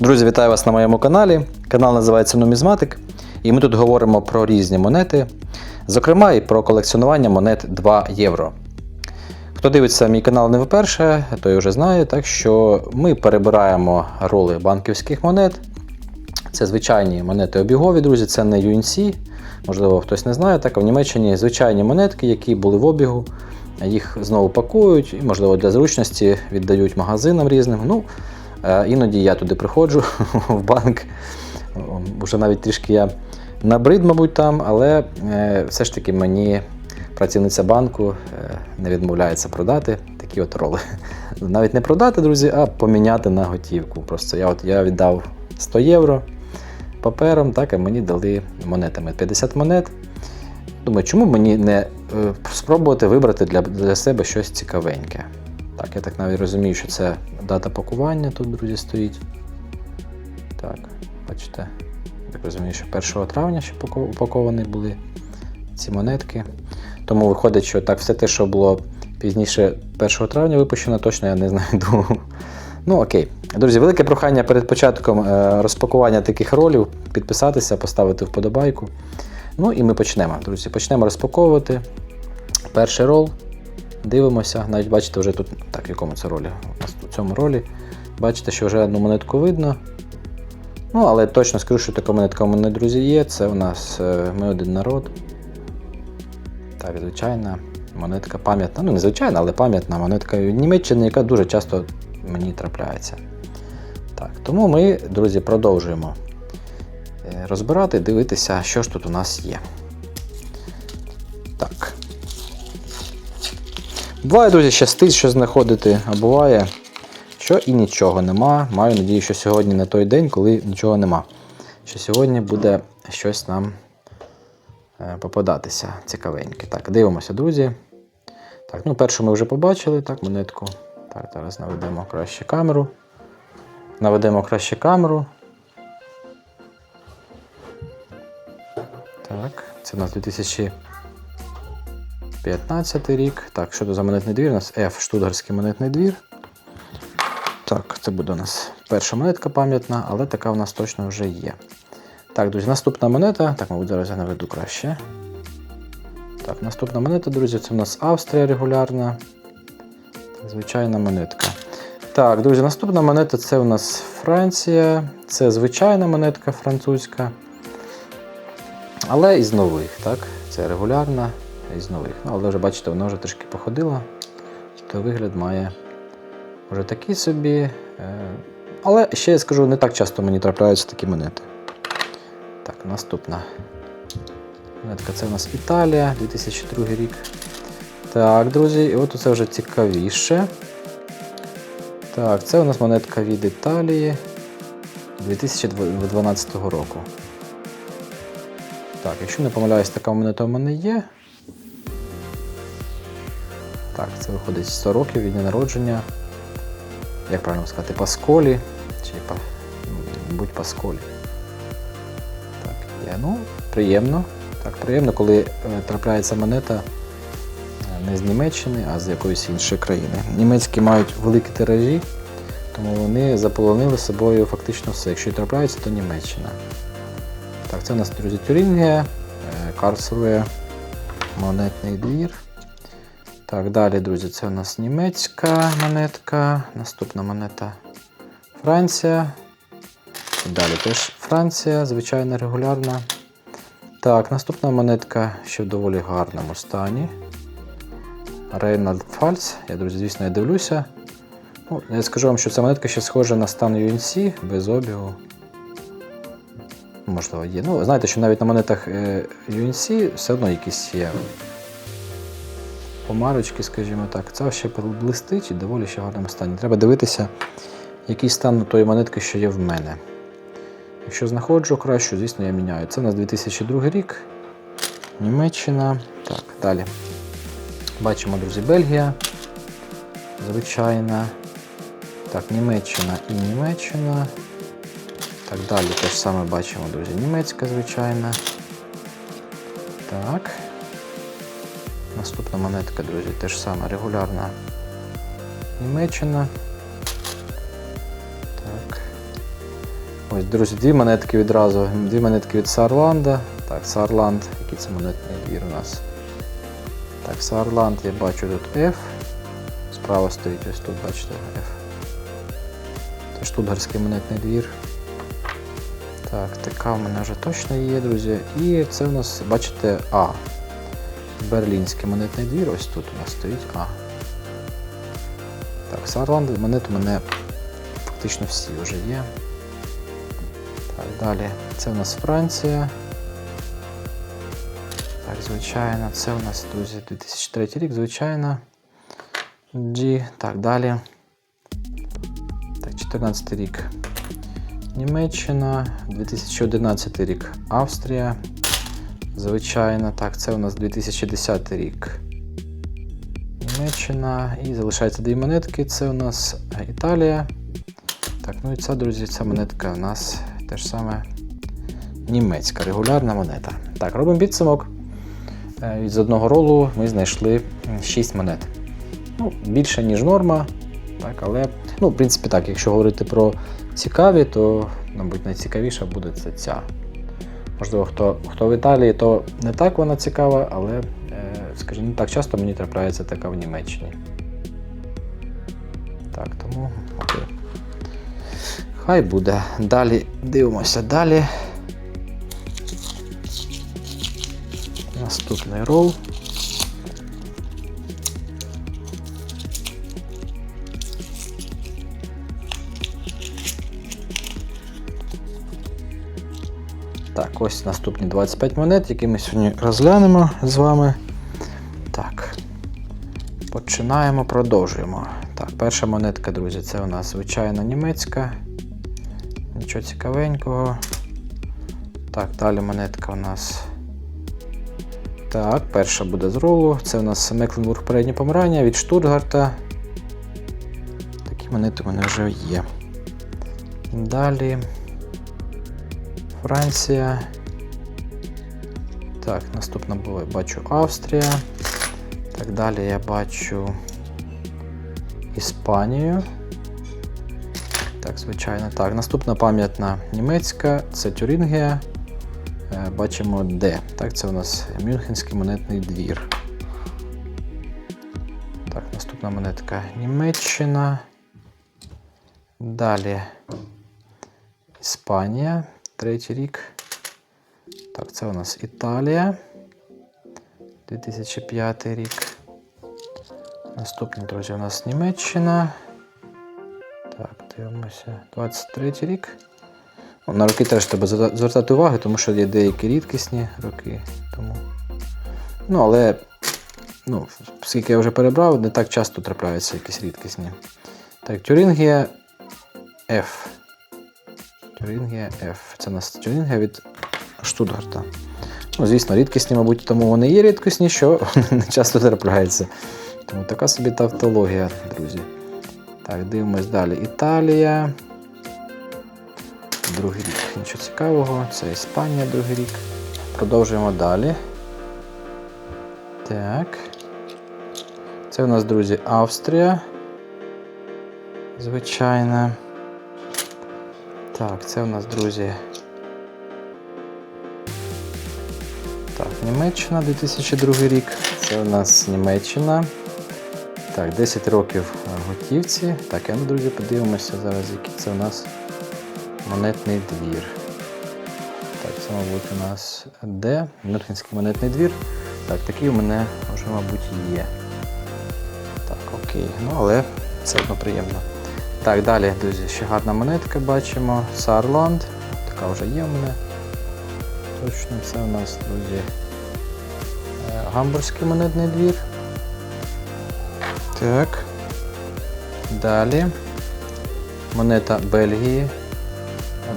Друзі, вітаю вас на моєму каналі. Канал називається Нумізматик, і ми тут говоримо про різні монети, зокрема і про колекціонування монет 2 євро. Хто дивиться мій канал не вперше, той вже знає, так що ми перебираємо роли банківських монет. Це звичайні монети обігові, друзі, це не UNC. Можливо, хтось не знає, так а в Німеччині звичайні монетки, які були в обігу. Їх знову пакують і, можливо, для зручності віддають магазинам різним. Ну, іноді я туди приходжу в банк. Вже навіть трішки я набрид, мабуть, там, але е, все ж таки мені працівниця банку е, не відмовляється продати такі от роли. Навіть не продати, друзі, а поміняти на готівку. Просто я от я віддав 100 євро папером, так, а мені дали монетами 50 монет. Думаю, чому мені не е, спробувати вибрати для, для себе щось цікавеньке. Так, я так навіть розумію, що це дата пакування тут, друзі, стоїть. Так, бачите, я розумію, що 1 травня ще упаковані були ці монетки. Тому виходить, що так, все те, що було пізніше 1 травня випущено, точно я не знайду. Ну окей. Друзі, велике прохання перед початком е, розпакування таких ролів підписатися, поставити вподобайку. Ну і ми почнемо. Друзі, почнемо розпаковувати. Перший рол. Дивимося. Навіть бачите, вже тут. Так, в якому це ролі? У цьому ролі. Бачите, що вже одну монетку видно. Ну, але точно скажу, що така монетка у мене, друзі, є. Це у нас е, ми один народ. Так, звичайна монетка пам'ятна. Ну, не звичайна, але пам'ятна монетка Німеччини, яка дуже часто мені трапляється. Так, тому ми, друзі, продовжуємо е, розбирати, дивитися, що ж тут у нас є. Так. Буває, друзі, щастить, що знаходити, а буває, що і нічого нема. Маю надію, що сьогодні не той день, коли нічого нема. Що сьогодні буде щось нам е, попадатися цікавеньке. Так, дивимося, друзі. Так, ну першу ми вже побачили, так, монетку. Так, зараз наведемо краще камеру. Наведемо краще камеру. Так, це у нас 2015 рік. Так, що це за монетний двір? У нас F Штутгарський монетний двір. Так, це буде у нас перша монетка пам'ятна, але така у нас точно вже є. Так, друзі, наступна монета. Так, мабуть, зараз я наведу краще. Так, наступна монета, друзі, це у нас Австрія регулярна. Звичайна монетка. Так, друзі, наступна монета це у нас Франція. Це звичайна монетка французька. Але із нових, так? Це регулярна із нових. Ну, але вже бачите, вона вже трішки походила. То вигляд має вже такий собі. Е, Але ще я скажу, не так часто мені трапляються такі монети. Так, наступна монетка це у нас Італія, 2002 рік. Так, друзі, і от це вже цікавіше. Так, це у нас монетка від Італії 2012 року. Так, якщо не помиляюсь, така монета у мене є. Так, це виходить 100 років від дня народження. Як правильно сказати, Пасколі. Чи па... будь Пасколі. Так, є. Ну, приємно. Так, приємно, коли е, трапляється монета е, не з Німеччини, а з якоїсь іншої країни. Німецькі мають великі тиражі, тому вони заполонили собою фактично все. Якщо трапляється, то Німеччина. Так, це у нас, друзі, Тюрінгія, е, монетний двір. Так, далі, друзі, це у нас німецька монетка. Наступна монета Франція. Далі теж Франція, звичайна регулярна. Так, наступна монетка ще в доволі гарному стані. Рейнальд Фальц. Я, друзі, звісно, я дивлюся. Ну, я скажу вам, що ця монетка ще схожа на стан UNC без обігу. Можливо, є. Ну, знаєте, що навіть на монетах е, UNC все одно якісь є помарочки, скажімо так. Це ще блистить і доволі ще в гарному стані. Треба дивитися, який стан тої монетки, що є в мене. Якщо знаходжу кращу, звісно, я міняю. Це у нас 2002 рік. Німеччина. Так, далі. Бачимо, друзі, Бельгія. Звичайна. Так, Німеччина і Німеччина. Так, далі те ж саме бачимо, друзі. Німецька, звичайна. Так. Наступна монетка, друзі, те ж саме регулярна Німеччина. Так. Ось, друзі, дві монетки відразу. Дві монетки від Саарланда. Так, Саарланд, який це монетний двір у нас. Так, Саарланд, я бачу тут F. Справа стоїть ось тут, бачите, F. Це штутгарський монетний двір. Так, така в мене вже точно є, друзі. І це у нас, бачите, А. Берлінський монетний двір, ось тут у нас стоїть А. Так, Саарланд, монет у мене фактично всі вже є. Так, далі. Це у нас Франція. Так, звичайно, це у нас, друзі, 2003 рік, звичайно. G. Так, далі. Так, 14 рік. Німеччина, 2011 рік Австрія. Звичайно, так, це у нас 2010 рік. Німеччина. І залишається дві монетки. Це у нас Італія. Так, ну і це, друзі, ця монетка у нас теж саме німецька регулярна монета. Так, робимо підсумок. Е, З одного ролу ми знайшли 6 монет. Ну, більше, ніж норма. Так, але, ну, в принципі, так, якщо говорити про цікаві, то, мабуть, найцікавіша буде це ця. Можливо, хто, хто в Італії, то не так вона цікава, але, е, скажімо, не так часто мені трапляється така в Німеччині. Так, тому окей. Хай буде. Далі дивимося далі. Наступний рол. Так, ось наступні 25 монет, які ми сьогодні розглянемо з вами. Так. Починаємо, продовжуємо. Так, перша монетка, друзі, це у нас звичайна німецька. Нічого цікавенького. Так, далі монетка у нас. Так, перша буде з ролу. Це у нас Мекленбург переднє помирання від Штутгарта. Такі монети у мене вже є. Далі. Франція. Так, наступна була, бачу Австрія. Так, далі я бачу Іспанію. Так, звичайно. Так, наступна пам'ятна німецька, це Тюрингія. Е, Бачимо Д. Так, це у нас Мюнхенський монетний двір. Так, наступна монетка Німеччина. Далі Іспанія, третій рік. Так, це у нас Італія. 2005 рік. Наступний, друзі, у нас Німеччина. Так, дивимося. 23 рік. На роки теж треба звертати увагу, тому що є деякі рідкісні роки. Тому... Ну, але, ну, скільки я вже перебрав, не так часто трапляються якісь рідкісні. Так, Тюрингія F. Тюрингія F. Це у нас Тюрингія від Штутгарта. Ну, звісно, рідкісні, мабуть, тому вони є рідкісні, що не часто трапляються. Тому така собі тавтологія, друзі. Так, дивимось далі. Італія. Другий рік. Нічого цікавого. Це Іспанія, другий рік. Продовжуємо далі. Так. Це у нас, друзі, Австрія. Звичайно. Так, це у нас, друзі. Так, Німеччина 2002 рік. Це у нас Німеччина. Так, 10 років готівці. Так, а друзі, подивимося зараз, який це у нас монетний двір. Так, це, мабуть, у нас Д. Мюнхенський монетний двір. Так, такий у мене вже, мабуть, є. Так, окей. Ну, але все одно приємно. Так, далі, друзі, ще гарна монетка бачимо. Саарланд. Така вже є у мене. Точно, це у нас, друзі, е, гамбурзький монетний двір. Так. Далі. Монета Бельгії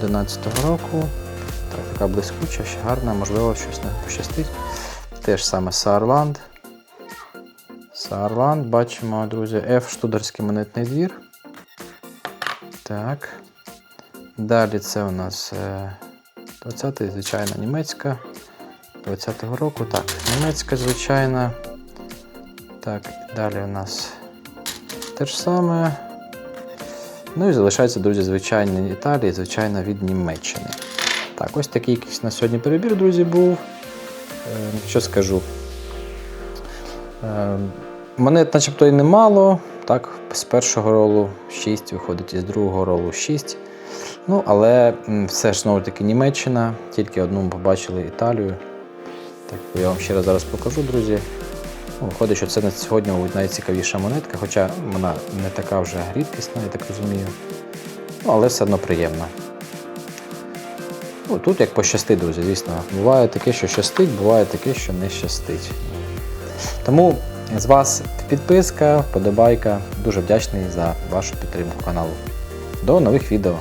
11-го року. Так, така блискуча, ще гарна, можливо, щось не пощастить. Теж саме Саарланд. Саарланд, бачимо, друзі, F Штударський монетний двір. Так. Далі це у нас е, 20-й, звичайно, німецька. 20-го року. Так, німецька, звичайна. Так, далі у нас те ж саме. Ну і залишається, друзі, звичайно, Італії, звичайно, від Німеччини. Так, ось такий якийсь на сьогодні перебір, друзі, був. Е, Що скажу? Е, Монет начебто і немало. Так, з першого ролу 6 виходить, із другого ролу 6. Ну, але все ж знову таки Німеччина, тільки одну ми побачили Італію. Так, я вам ще раз зараз покажу, друзі. Ну, Виходить, що це на сьогодні мабуть, найцікавіша монетка, хоча вона не така вже рідкісна, я так розумію. Ну, але все одно приємна. Ну, тут як пощастить, друзі, звісно. Буває таке, що щастить, буває таке, що не щастить. Тому з вас підписка, вподобайка. Дуже вдячний за вашу підтримку каналу. До нових відео.